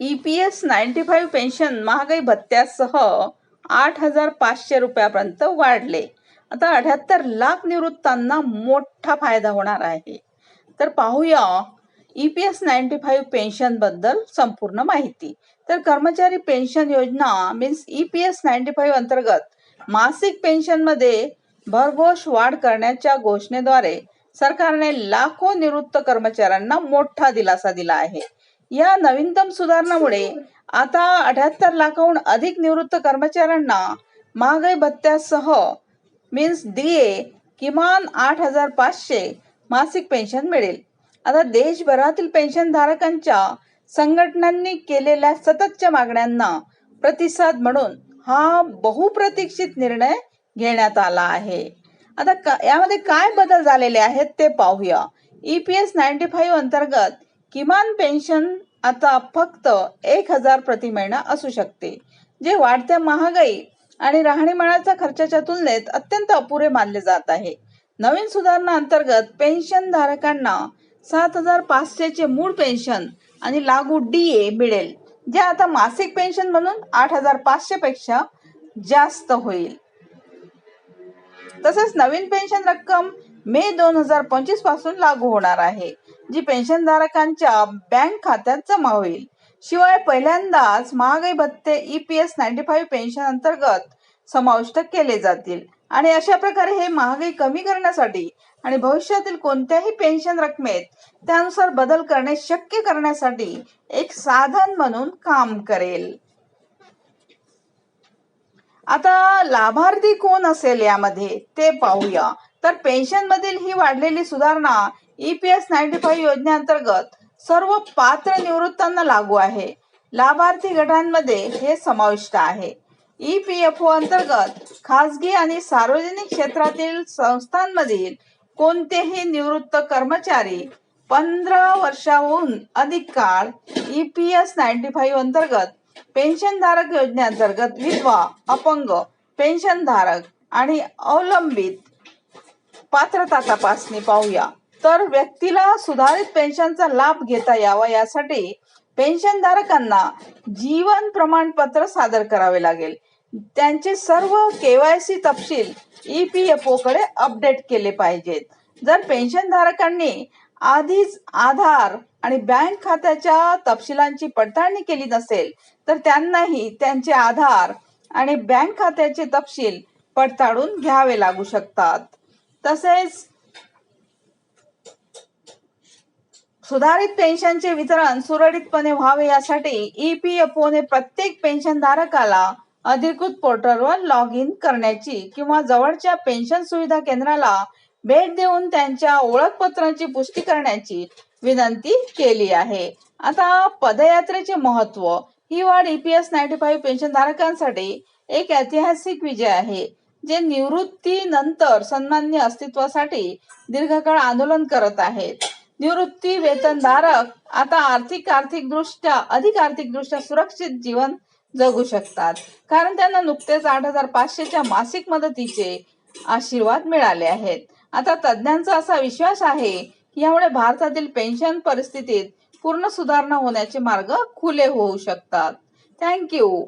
E P S ninety five pension महागाई भत्त्यासह आठ हजार पाचशे रुपयापर्यंत वाढले. आता अठ्याहत्तर लाख निवृत्तांना मोठा फायदा होणार आहे. तर पाहूया E P S ninety five पेन्शनबद्दल संपूर्ण माहिती. तर कर्मचारी पेन्शन योजना means E P S ninety five अंतर्गत मासिक पेन्शनमध्ये भरघोष वाढ करण्याच्या घोषणेद्वारे सरकारने लाखो निवृत्त कर्मचाऱ्यांना मोठा दिलासा दिला आहे. या नवीनतम सुधारणामुळे आता अठ्याहत्तर लाखाहून अधिक निवृत्त कर्मचाऱ्यांना महागाई भत्त्यासह मीन्स डी ए किमान आठ हजार पाचशे मासिक पेन्शन मिळेल. आता देशभरातील पेन्शनधारकांच्या संघटनांनी केलेल्या सततच्या मागण्यांना प्रतिसाद म्हणून हा बहुप्रतीक्षित निर्णय घेण्यात आला आहे. आता का यामध्ये काय बदल झालेले आहेत ते पाहूया. E P S ninety five अंतर्गत किमान पेन्शन आता फक्त एक हजार प्रति महिना असू शकते जे वाढत्या महागाई आणि राहणीमानाच्या खर्चाच्या तुलनेत अत्यंत अपुरे मानले जात आहे. नवीन सुधारणा अंतर्गत पेन्शन धारकांना सात हजार पाचशेचे मूळ पेन्शन आणि लागू डी ए मिळेल जे आता मासिक पेन्शन म्हणून आठ हजार पाचशे पेक्षा जास्त होईल. तसेच नवीन पेन्शन रक्कम मे दोन हजार पंचवीसपासून लागू होणार आहे. जी पेन्शनधारकांच्या बँक खात्यात जमा होईल. शिवाय पहिल्यांदाच महागाई भत्ते E P S ninety five pension अंतर्गत समाविष्ट केले जातील. आणि अशा प्रकारे हे महागाई कमी करण्यासाठी आणि भविष्यातील कोणत्याही पेन्शन रकमेत त्यानुसार बदल करणे शक्य करण्यासाठी एक साधन म्हणून काम करेल. आता लाभार्थी कोण असेल यामध्ये ते पाहूया. तर पेन्शन मधील ही वाढलेली सुधारणा E P S ninety five योजनेअंतर्गत सर्व पात्र निवृत्तांना लागू आहे. लाभार्थी गटांमध्ये हे समाविष्ट आहे. ई पी एफ ओ अंतर्गत खासगी आणि सार्वजनिक क्षेत्रातील संस्थांमधील कोणतेही निवृत्त कर्मचारी पंधरा वर्षाहून अधिक काळ E P S ninety five अंतर्गत पेन्शनधारक योजनेअंतर्गत विधवा अपंग पेन्शनधारक आणि अवलंबित पात्रता तपासणी पाहूया. तर व्यक्तीला सुधारित पेन्शनचा लाभ घेता यावा यासाठी पेन्शनधारकांना जीवन प्रमाणपत्र सादर करावे लागेल. त्यांचे सर्व केवायसी तपशील ई पी एफ ओ कडे अपडेट केले पाहिजेत. जर पेन्शनधारकांनी आधीच आधार आणि बँक खात्याच्या तपशिलांची पडताळणी केली नसेल तर त्यांनाही त्यांचे आधार आणि बँक खात्याचे तपशील पडताळून घ्यावे लागू शकतात. तसेच सुधारित पेन्शनचे वितरण सुरळीतपणे व्हावे यासाठी ई पी एफ ओने प्रत्येक पेन्शनधारकाला अधिकृत पोर्टलवर लॉग इन करण्याची किंवा जवळच्या पेन्शन सुविधा केंद्राला भेट देऊन त्यांच्या ओळखपत्रांची पुष्टी करण्याची विनंती केली आहे. आता पदयात्रेचे महत्त्व ही वाढ E P S ninety five pension धारकांसाठी एक ऐतिहासिक विजय आहे जे निवृत्तीनंतर सन्मान्य अस्तित्वासाठी दीर्घकाळ आंदोलन करत आहेत. निवृत्ती वेतनधारक आता आर्थिक आर्थिक दृष्ट्या अधिक आर्थिक दृष्ट्या सुरक्षित जीवन जगू शकतात. कारण त्यांना नुकतेच आठ हजार पाचशेच्या मासिक मदतीचे आशीर्वाद मिळाले आहेत. आता तज्ज्ञांचा असा विश्वास आहे की यामुळे भारतातील पेन्शन परिस्थितीत पूर्ण सुधारणा होण्याचे मार्ग खुले होऊ शकतात. थँक्यू